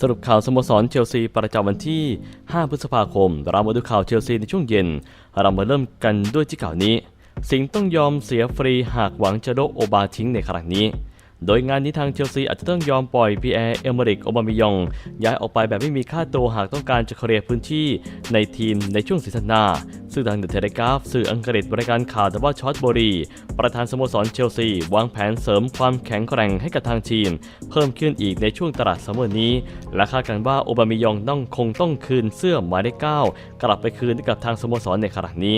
สรุปข่าวสโมสรเชลซีประจำวันที่ 5 พฤษภาคม เรามาดูข่าวเชลซีในช่วงเย็น เรามาเริ่มกันด้วยที่ข่าวนี้ สิงต้องยอมเสียฟรีหากหวังจะโดกโอบาทิ้งในครั้งนี้ โดยงานนี้ทางเชลซีอาจจะต้องยอมปล่อยพีแอร์เอเมริกโอบามิยอง ย้ายออกไปแบบไม่มีค่าตัวหากต้องการจะเคลียร์พื้นที่ในทีมในช่วงซีซั่นหน้า ซึ่งทางเดอะเทเลกราฟสื่ออังกฤษบริการข่าวแต่ว่าชอตบรีประธานสโมสรเชลซี วางแผนเสริมความแข็งแกร่งให้กับทางทีม เพิ่มขึ้นอีกในช่วงตลาดซัมเมอร์นี้ และคาดกันว่าโอบามิยองต้องคงต้องคืนเสื้อหมายเลข9กลับไปคืนให้กับทางสโมสรในครั้งนี้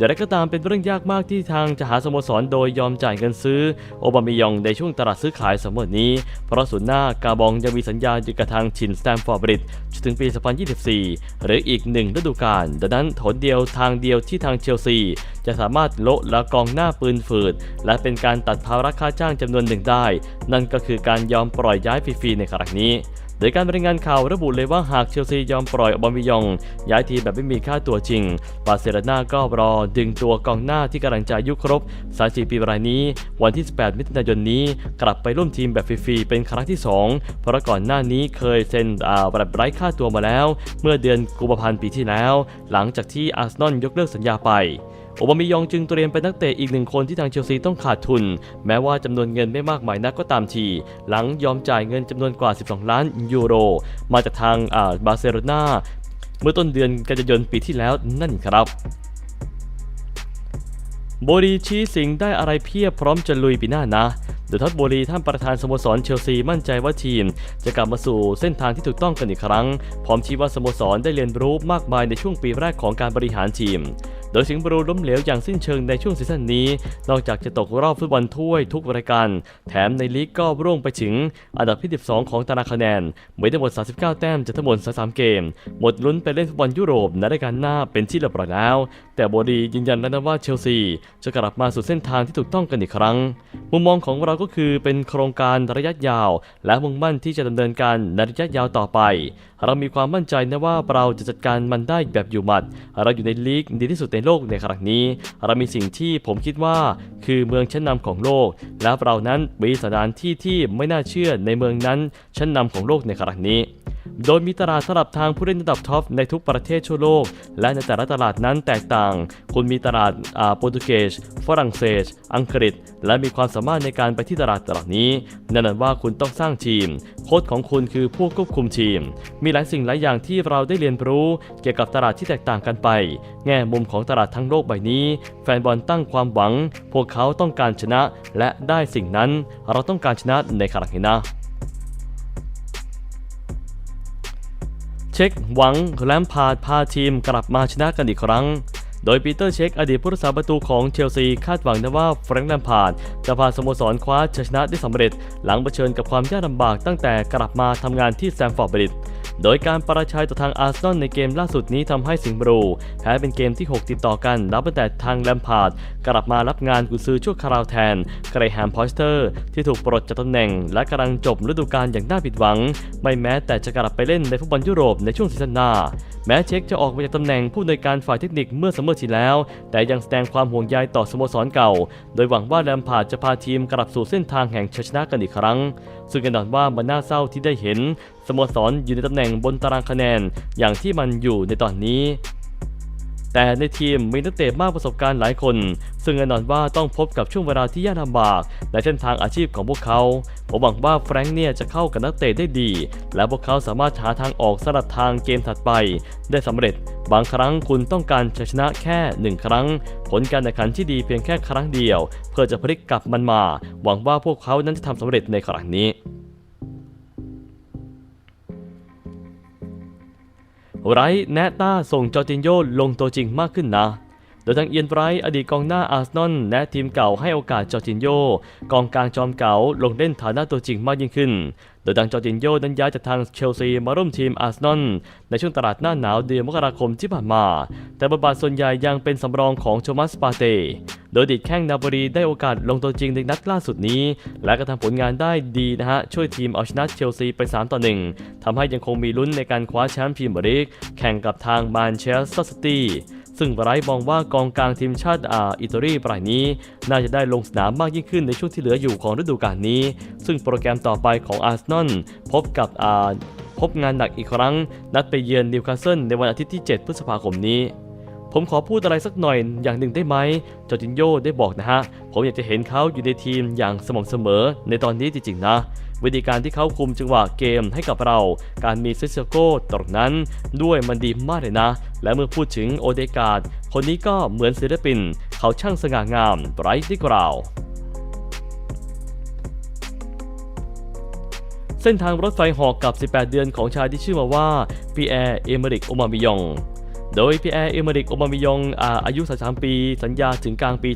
อย่างไรก็ตามเป็นเรื่องยากมากที่ทางจะหาสโมสรโดยยอมจ่ายเงินซื้อ โอบามิยองในช่วงตลาดซื้อขายสมมตินี้ เพราะศูนย์หน้ากาบองยังมีสัญญาอยู่กับทางชินสแตมฟอร์บริดจนถึงปี 2024 หรืออีกหนึ่งฤดูกาลดังนั้นถนเดียวทางเดียวที่ทางเชลซี จะสามารถโละและกองหน้าปืนฝืด และเป็นการตัดภาระค่าจ้างจำนวนหนึ่งได้ นั่นก็คือการยอมปล่อยย้ายฟรีๆในครั้งนี้ โดยการรายงานข่าวระบุเลยว่าหากเชลซียอมปล่อยอบามิยอง ย้ายทีแบบไม่มีค่าตัวจริง บาร์เซโลนาก็รอดึงตัวกองหน้าที่กำลังจะอายุครบ 34 ปีรายนี้ วันที่ 18 มิถุนายนนี้ กลับไปร่วมทีมแบบฟรีๆเป็นครั้งที่ 2 เพราะก่อนหน้านี้เคยเซ็นอ่าแบบไร้ค่าตัวมาแล้ว เมื่อเดือนกุมภาพันธ์ปีที่แล้ว หลังจากที่อาร์เซนอลยกเลิกสัญญาไป โอบามิยองจึงเตรียมเป็นนักเตะอีกหนึ่งคนที่ทางเชลซีต้องขาดทุน แม้ว่าจำนวนเงินไม่มากมายนักก็ตามที หลังยอมจ่ายเงินจำนวนกว่า 12 ล้านยูโร มาจากทางาบาร์เซโลนาเมื่อต้นเดือนกันยายนปีที่แล้วนั่นครับโบรีชี้สิงได้อะไรเพียบพร้อมจะลุยปีหน้านะโดยทัดโบรีท่านประธานสโมสรเชลซีมั่นใจว่าทีม จะกลับมาสู่เส้นทางที่ถูกต้องกันอีกครั้ง พร้อมชี้ว่าสโมสรได้เรียนรู้มากมายในช่วงปีแรกของการบริหารทีม โดยสิงห์บรูล้มเหลวอย่างสิ้นเชิงในช่วงซีซั่นนี้ นอกจากจะตกรอบฟุตบอลถ้วยทุกรายการ แถมในลีกก็ร่วงไปถึงอันดับที่ 12 ของตารางคะแนนไม่ได้หมด 39 แต้มจากทั้งหมด33 เกม หมดลุ้นไปเล่นฟุตบอลยุโรปในรายการหน้าเป็นที่เรียบร้อยแล้ว แต่โบดียืนยันแล้วนะว่าเชลซี จะกลับมาสู่เส้นทางที่ถูกต้องกันอีกครั้ง มุมมองของเราก็คือเป็นโครงการระยะยาว และมุ่งมั่นที่จะดำเนินการในระยะยาวต่อไป เรามีความมั่นใจนะว่าเราจะจัดการมันได้แบบอยู่หมัด เราอยู่ในลีกดีที่สุดในโลกในครั้งนี้ เรามีสิ่งที่ผมคิดว่าคือเมืองชั้นนำของโลก และเรานั้นมีสถานที่ที่ไม่น่าเชื่อในเมืองนั้นชั้นนำของโลกในครั้งนี้ โดยมีตลาดสำหรับทางผู้เล่นระดับท็อปในทุกประเทศทั่วโลก และในแต่ละตลาดนั้นแตกต่าง คุณมีตลาดโปรตุเกส ฝรั่งเศส อังกฤษ และมีความสามารถในการไปที่ตลาดตลาดนี้แน่นหมายว่าคุณต้องสร้างทีม โค้ชของคุณคือผู้ควบคุมทีม มีหลายสิ่งหลายอย่างที่เราได้เรียนรู้ เกี่ยวกับตลาดที่แตกต่างกันไป แง่มุมของตลาดทั้งโลกใบนี้ แฟนบอลตั้งความหวัง พวกเขาต้องการชนะและได้สิ่งนั้น เราต้องการชนะในครั้งนี้นะ ช็คหวังแลมพาดพาทีมกลับมาชนะกันอีกครั้ง โดยปีเตอร์เช็คอดีตผู้รักษาประตูของเชลซีคาดหวังนะว่าแฟรงค์แลมพาดจะพาสโมสรคว้าชัยชนะได้สำเร็จ หลังเผชิญกับความยากลำบากตั้งแต่กลับมาทำงานที่แซมฟอร์ดบริด โดยการประชัยต่อทางอาร์เซนอลในเกมล่าสุดนี้ทำให้สิงห์บรู แพ้เป็นเกมที่ 6 ติดต่อกันนับตั้งแต่ทางแลมพาร์ดกลับมารับงานกุนซือชั่วคราวแทนเกรแฮมพอสเตอร์ ที่ถูกปลดจากตำแหน่ง และกำลังจบฤดูกาลอย่างน่าผิดหวัง ไม่แม้แต่จะกลับไปเล่นในฟุตบอลยุโรปในช่วงซีซั่นหน้า แม้เช็คจะออกมาจากตำแหน่งผู้อำนวยการฝ่ายเทคนิคเมื่อซัมมอร์ที่แล้ว แต่ยังแสดงความห่วงใยต่อสโมสรเก่า โดยหวังว่าแลมพาร์ดจะพาทีมกลับสู่เส้นทางแห่งชัยชนะกันอีกครั้ง ซึ่งแน่นอนว่ามันน่าเศร้าที่ได้เห็น โมสรอยู่ในตำแหน่งบนตารางคะแนนอย่างที่มันอยู่ในตอนนี้ แต่ในทีมมีนักเตะมากประสบการณ์หลายคน ซึ่งแน่นอนว่าต้องพบกับช่วงเวลาที่ยากลำบากในเส้นทางอาชีพของพวกเขา ผมหวังว่าแฟรงค์เนี่ยจะเข้ากับนักเตะได้ดี และพวกเขาสามารถหาทางออกสำหรับทางเกมถัดไป ได้สำเร็จ บางครั้งคุณต้องการชัยชนะแค่หนึ่งครั้ง ผลการแข่งขันที่ดีเพียงแค่ครั้งเดียว เพื่อจะพลิกกลับมันมา หวังว่าพวกเขานั้นจะทำสำเร็จในครั้งนี้ ไรท์แนตต้าส่งจอร์จินโยลงตัวจริงมากขึ้นนะ โดยทางเอียนไรท์อดีตกองหน้าอาร์เซนอลและทีมเก่าให้โอกาสจอร์จินโยกองกลางจอมเก่าลงเล่นฐานะตัวจริงมากยิ่งขึ้น โดยทางจอร์จินโยนั้นย้ายจากทางเชลซีมาร่วมทีมอาร์เซนอลในช่วงตลาดหน้าหนาวเดือนมกราคมที่ผ่านมา แต่บทบาทส่วนใหญ่ยังเป็นสำรองของโทมัสปาเต้ โดยดิดแข้งนาบรีได้โอกาสลงตัวจริงในนัดล่าสุดนี้ และก็ทำผลงานได้ดีนะฮะ ช่วยทีมเอาชนะเชลซีไป 3 ต่อ 1ทำให้ยังคงมีลุ้นในการคว้าแชมป์พรีเมียร์ลีกแข่งกับทางแมนเชสเตอร์ซิตี้ซึ่งไบรท์มองว่ากองกลางทีมชาติอาอิตาลีรายนี้ น่าจะได้ลงสนามมากยิ่งขึ้นในช่วงที่เหลืออยู่ของฤดูกาลนี้ ซึ่งโปรแกรมต่อไปของอาร์เซนอลพบกับอาพพบงานหนักอีกครั้ง นัดไปเยือนนิวคาสเซิลในวันอาทิตย์ที่ 7 พฤษภาคมนี้ ผมขอพูดอะไรสักหน่อยอย่างหนึ่งได้ไหมจอร์จินโยได้บอกนะฮะ ผมอยากจะเห็นเขาอยู่ในทีมอย่างสม่ำเสมอในตอนนี้จริงๆนะ วิธีการที่เขาคุมจังหวะเกมให้กับเรา การมีซิสโก้ตรงนั้น ด้วยมันดีมากเลยนะ และเมื่อพูดถึงโอเดกาดคนนี้ก็เหมือนศิลปิน เขาช่างสง่างามไร้ที่กล่าวเส้นทางรถไฟหอกกับ 18 เดือนของชายที่ชื่อมาว่าปีแอร์ เอเมริกโอมามิยอง โดยพีแอร์เอเมริกโอมามิยองอาอายุ 33 ปี สัญญาถึงกลางปี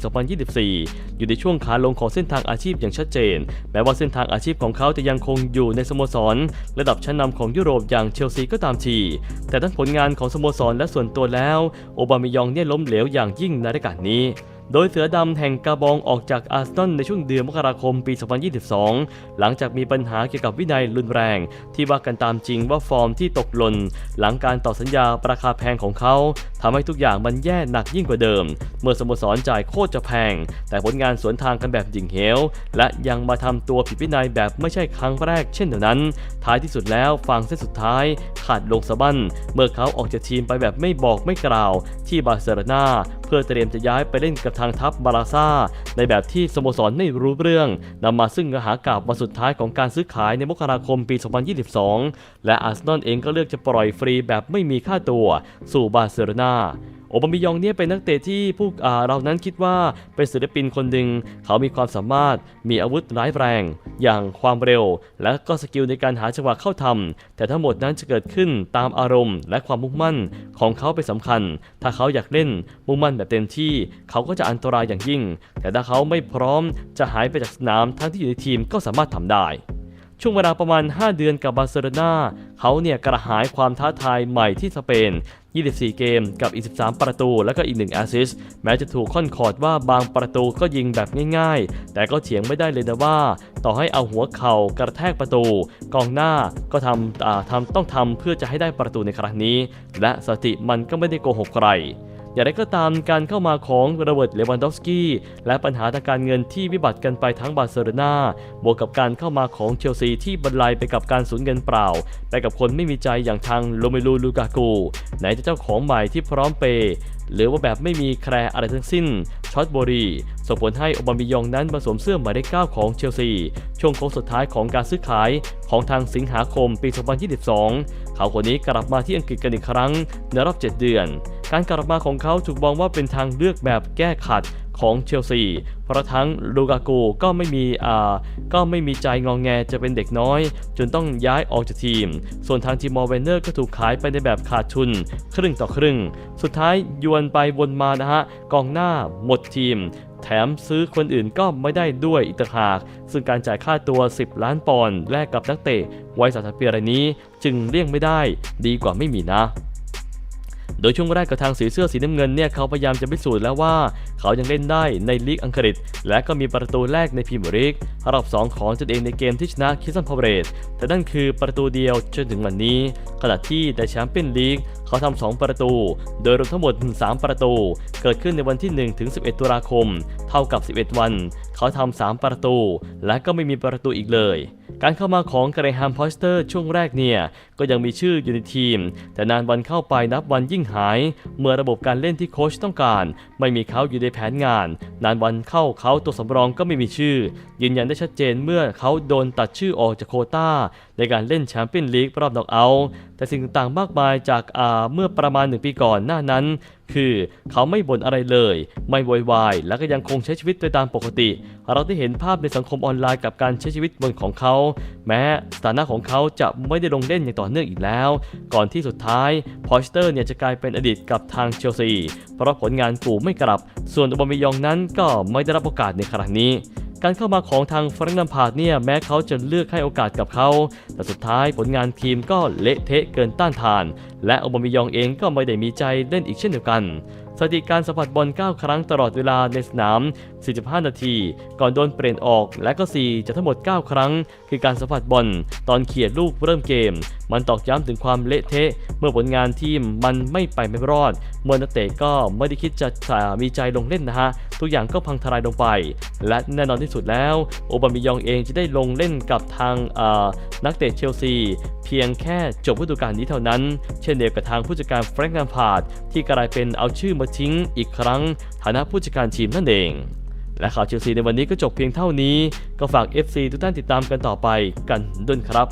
2024 อยู่ในช่วงขาลงของเส้นทางอาชีพอย่างชัดเจน แม้ว่าเส้นทางอาชีพของเขาจะยังคงอยู่ในสโมสร ระดับชั้นนำของยุโรปอย่างเชลซีก็ตามที แต่ทั้งผลงานของสโมสรและส่วนตัวแล้ว โอบามิยองเนี่ยล้มเหลวอย่างยิ่งในรายการนี้ โดยเสือดำแห่งกาบองออกจากอาร์เซนอลในช่วงเดือนมกราคมปี 2022 หลังจากมีปัญหาเกี่ยวกับวินัยรุนแรง ที่ว่ากันตามจริงว่าฟอร์มที่ตกหล่นหลังการต่อสัญญาราคาแพงของเขาทำให้ทุกอย่างมันแย่หนักยิ่งกว่าเดิม เมื่อสโมสรจ่ายโคตรจะแพง แต่ผลงานสวนทางกันแบบหญิงเหว และยังมาทำตัวผิดวินัยแบบไม่ใช่ครั้งแรกเช่นเดียวนั้น ท้ายที่สุดแล้วฟังเส้นสุดท้ายขาดลงสะบั้น เมื่อเขาออกจากทีมไปแบบไม่บอกไม่กล่าว ที่บาร์เซโลนาเพื่อเตรียมจะย้ายไปเล่นกับทางทัพบาราซ่า ในแบบที่สโมสรไม่รู้เรื่องนำมาซึ่งเนื้อหากาบวันสุดท้ายของการซื้อขายในมกราคมปี 2022 และอาร์เซนอลเองก็เลือกจะปล่อยฟรีแบบไม่มีค่าตัว สู่บาร์เซโลนา โอบามิยองเนี่ยเป็นนักเตะที่พวกเรานั้นคิดว่าเป็นศิลปินคนหนึ่งเขามีความสามารถมีอาวุธร้ายแรง อย่างความเร็ว และก็สกิลในการหาจังหวะเข้าทำแต่ทั้งหมดนั้นจะเกิดขึ้นตามอารมณ์ และความมุ่งมั่นของเขาเป็นสำคัญ ถ้าเขาอยากเล่นมุ่งมั่นแบบเต็มที่ เขาก็จะอันตรายอย่างยิ่ง แต่ถ้าเขาไม่พร้อมจะหายไปจากสนามทั้งที่อยู่ในทีมก็สามารถทำได้ ช่วงเวลาประมาณ 5 เดือนกับบาร์เซโลนาเขาเนี่ยกระหายความท้าทายใหม่ที่สเปน 24 เกมกับอีก 13 ประตู และก็อีก 1 แอสซิสต์แม้จะถูกค่อนคอร์ดว่าบางประตูก็ยิงแบบง่ายๆ แต่ก็เถียงไม่ได้เลยนะว่า ต่อให้เอาหัวเข่ากระแทกประตู กองหน้าก็ทำทำต้องทำเพื่อจะให้ได้ประตูในครั้งนี้ และสติมันก็ไม่ได้โกหกใคร อย่างไรก็ตามการเข้ามาของโรเบิร์ตเลวันดอฟสกี้และปัญหาทางการเงินที่วิบัติกันไปทั้งบาร์เซโลนาบวกกับการเข้ามาของเชลซีที่บรรลัยไปกับการสูญเงินเปล่า ไปกับคนไม่มีใจอย่างทางโรเมลูลูกากูไหนจะเจ้าของใหม่ที่พร้อมเปย์หรือว่าแบบไม่มีแคร์อะไรทั้งสิ้นช็อตโบรีส่งผลให้อบามิยองนั้นมาสมเสื้อหมายเลข9ของเชลซี ช่วงโค้งสุดท้ายของการซื้อขายของทางสิงหาคมปี 2022 เขาคนนี้กลับมาที่อังกฤษกันอีกครั้งในรอบ 7 เดือน การกลับมาของเขาถูกมองว่าเป็นทางเลือกแบบแก้ขัด ของเชลซี เพราะทั้งลูกากูก็ไม่มีอ่าก็ไม่มีใจงองแงจะเป็นเด็กน้อย จนต้องย้ายออกจากทีม ส่วนทางทีมอร์เวนเนอร์ก็ถูกขายไปในแบบขาดทุน ครึ่งต่อครึ่ง สุดท้ายยวนไปวนมานะฮะกองหน้าหมดทีมแถมซื้อคนอื่นก็ไม่ได้ด้วยอีกต่างหาก ซึ่งการจ่ายค่าตัว 10 ล้านปอนด์แลกกับนักเตะไวัย30ปีรายนี้ จึงเลี่ยงไม่ได้ดีกว่าไม่มีนะ โดยช่วงแรกกับทางสีเสื้อสีน้ำเงินเนี่ยเขาพยายามจะพิสูจน์แล้วว่า เขายังเล่นได้ในลีกอังกฤษ และก็มีประตูแรกในพรีเมียร์ลีกรอบ2ของตนเองในเกมที่ชนะคิสซันพาวเรสแต่นั่นคือประตูเดียวจนถึงวันนี้ ขณะที่ในแชมเปี้ยนลีกเขาทำ2ประตู โดยรวมทั้งหมด 3 ประตู เกิดขึ้นในวันที่ 1 ถึง 11 ตุลาคม เท่ากับ 11 วันเขาทำ3ประตู และก็ไม่มีประตูอีกเลย การเข้ามาของเกรแฮมพอสเตอร์ช่วงแรกเนี่ย ก็ยังมีชื่ออยู่ในทีม แต่นานวันเข้าไปนับวันยิ่งหาย เมื่อระบบการเล่นที่โค้ชต้องการ ไม่มีเขาอยู่ในแผนงาน นานวันเข้าเขาตัวสำรองก็ไม่มีชื่อ ยืนยันได้ชัดเจนเมื่อเขาโดนตัดชื่อออกจากโคต้า ในการเล่นแชมเปี้ยนลีกรอบนอกเอา แต่สิ่งต่างๆมากมายจากเมื่อประมาณหนึ่งปีก่อนหน้านั้น คือเขาไม่บ่นอะไรเลย ไม่โวยวาย และก็ยังคงใช้ชีวิตโดยตามปกติ เราได้เห็นภาพในสังคมออนไลน์กับการใช้ชีวิตบนของเขา แม้สถานะของเขาจะไม่ได้ลงเล่นอย่างต่อเนื่องอีกแล้ว ก่อนที่สุดท้ายพอสเตอร์เนี่ยจะกลายเป็นอดีตกับทางเชลซีเพราะผลงานกูไม่กลับ ส่วนอบามิยองนั้นก็ไม่ได้รับโอกาสในครั้งนี้การเข้ามาของทางฟรังก์นัมพาดเนี่ยแม้เขาจะเลือกให้โอกาสกับเขา แต่สุดท้ายผลงานทีมก็เละเทะเกินต้านทาน และอบามิยองเองก็ไม่ได้มีใจเล่นอีกเช่นเดียวกัน สถิติการสัมผัสบอล 9 ครั้งตลอดเวลาในสนาม 45 นาที ก่อนโดนเปลี่ยนออก และก็ 4 จากทั้งหมด 9 ครั้ง คือการสัมผัสบอล ตอนเขี่ยลูกเริ่มเกม มันตอกย้ำถึงความเละเทะ เมื่อผลงานทีมมันไม่ไปไม่รอดเมื่อนักเตะก็ไม่ได้คิดจะมีใจลงเล่นนะฮะ ทุกอย่างก็พังทลายลงไป และแน่นอนที่สุดแล้ว โอบามิยองเองจะได้ลงเล่นกับทางนักเตะเชลซี เพียงแค่จบฤดูกาลนี้เท่านั้น เช่นเดียวกับทางผู้จัดการแฟรงก์แลมพาร์ดที่กลายเป็นเอาชื่อมาทิ้งอีกครั้ง ฐานะผู้จัดการทีมนั่นเอง และข่าวเชลซีในวันนี้ก็จบเพียงเท่านี้ ก็ฝาก FC ทุกท่านติดตามกันต่อไปกันด้วยครับ